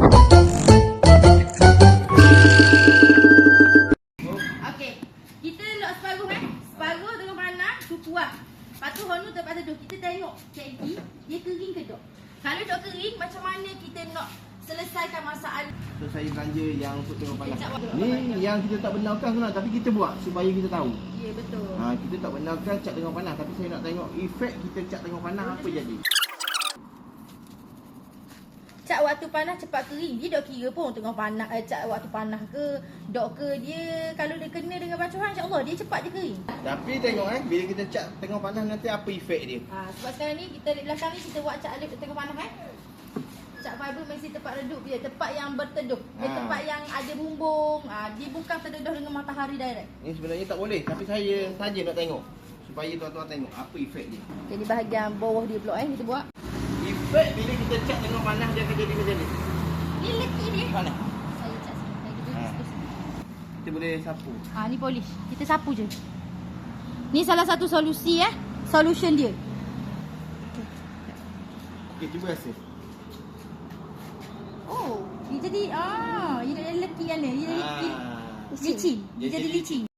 Okey. Kita lock separuh eh. Separuh tengah panas, tu kuat. Lepas tu honu tempat teduh. Kita tengok cikgu, dia kering ke tak? Kalau tak kering, macam mana kita nak selesaikan masalah? So saya belanja yang untuk tengok panas. Kecap waktu. Ni yang kita tak benarkan sebenarnya tapi kita buat supaya kita tahu. Ya, betul. Ha, kita tak benarkan cat tengok panas tapi saya nak tengok efek kita cat tengok panas apa jadi. Cat waktu panas cepat kering. Dia tak kira pun tengah panas eh, cat waktu panas ke, dok ke dia kalau dia kena dengan bacuhan insya-Allah dia cepat je kering. Tapi tengok eh bila kita cat tengok panas nanti apa efek dia. Ha, sebab sekarang ni kita di belakang ni kita buat cat alif tengah panas eh. Cat fiber mesti tempat redup dia, tempat yang berteduh. Dia Ha. tempat yang ada bumbung. Ha, dia bukan terdedah dengan matahari direct. Ni sebenarnya tak boleh tapi saya saja nak tengok supaya tuan-tuan tengok apa efek dia. Jadi bahagian bawah dia pula eh kita buat. Efek bila kita cat tengok panas dia akan jadi macam ni. Ni leki dia. Panas. Saya cat sini. Ha. Kita boleh sapu. Ha ni polish. Kita sapu je. Ni salah satu solusi eh. Solution dia. Okey cuba rasa. Oh, dia jadi ah, dia jadi leki kan dia. Dia jadi Ah. licin. Dia jadi licin.